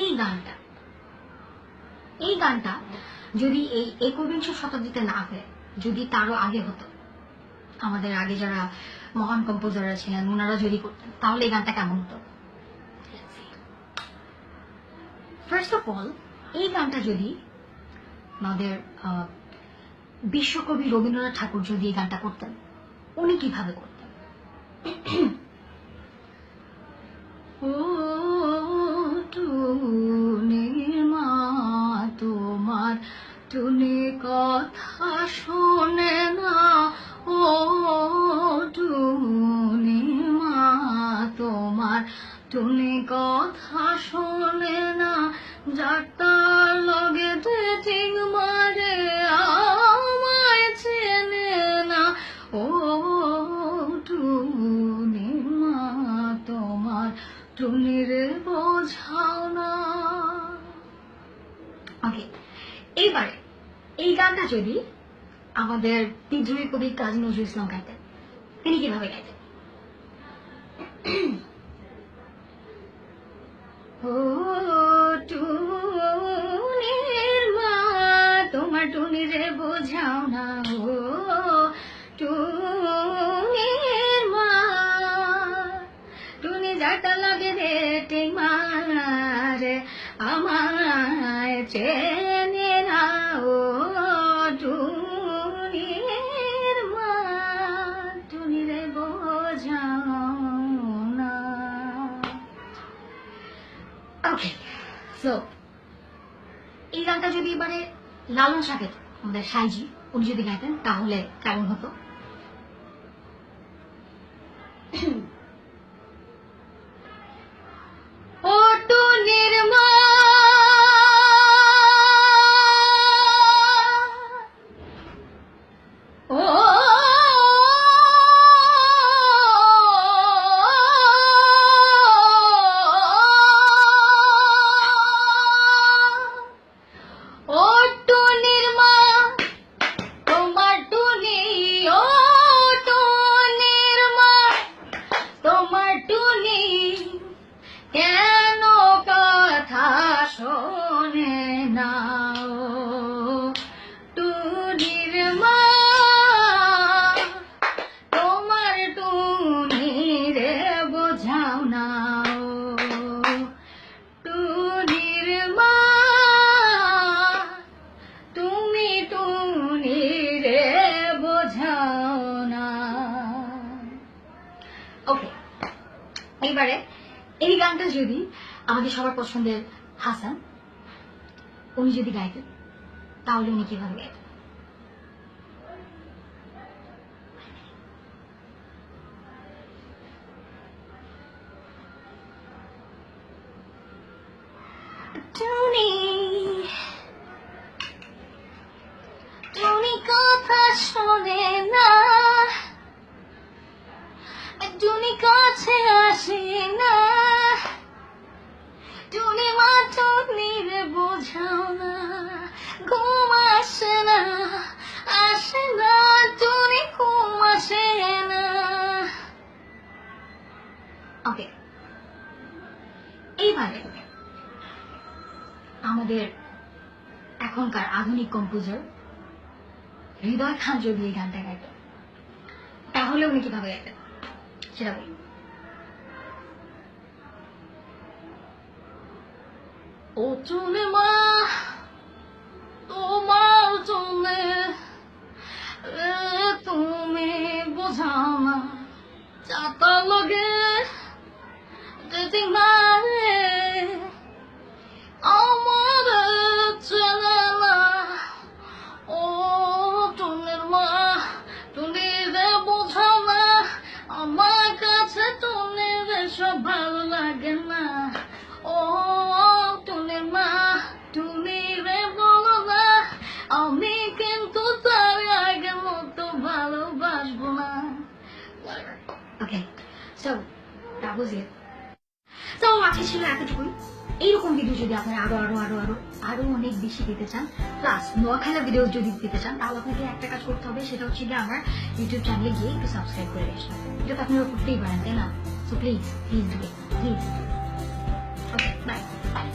এই গানটা এই গানটা যদি এই একবিংশ শতাব্দীতে না হয়ে, যদি তারও আগে হতো, আমাদের আগে যারা মহান কম্পোজাররা ছিলেন, ওনারা যদি করতেন, তাহলে এই গানটা কেমন হতো? ফার্স্ট অফ অল এই গানটা যদি আমাদের বিশ্বকবি রবীন্দ্রনাথ ঠাকুর যদি এই গানটা করতেন, উনি কীভাবে করতেন? তোমার টুনি কথা শোনে না, ও টুনি মা, তোমার টুনি কথা শোনে না, যার লগে ঠিক মারে আমায় ওকে এই গানটা যদি আমাদের বিদ্রোহী কবি কাজী নজরুল ইসলাম গাইতেন তিনি কীভাবে গাইতেন? না ওকে সো এই গানটা যদি এবারে লালন সাকেত আমাদের সাইজি উনি যদি গাইতেন, তাহলে কেমন হতো? এইবারে এই গানটা যদি আমাদের সবার পছন্দের হাসান, উনি যদি গাইতেন, তাহলে উনি কীভাবে গাইতেন? শোনে না। আমাদের এখনকার আধুনিক কম্পোজার হৃদয় খান যদি এই গানটা গাইতেন তাহলে উনি কীভাবে গাইতেন। সেটা বলি। ও চলে মা, তোমার চলে তুমি বোঝাও কাছে টুনির সব ভালো লাগে না। ও টুনির মা, তুমি রে বলো না, আমি কিন্তু তার আগের মতো ভালোবাসবো না। ওকে সো that was ছিল এতটুকুই। এইরকম ভিডিও যদি আপনারা আরও আরও আরও আরও আরও অনেক বেশি দিতে চান প্লাস নোয়াখালা ভিডিও যদি দিতে চান, তাহলে আপনাকে একটা কাজ করতে হবে, সেটা হচ্ছে যে আমার ইউটিউব চ্যানেলে গিয়ে একটু সাবস্ক্রাইব করে রেখে এটা তো আপনারা করতেই পারেন, তাই না? So please please please okay bye bye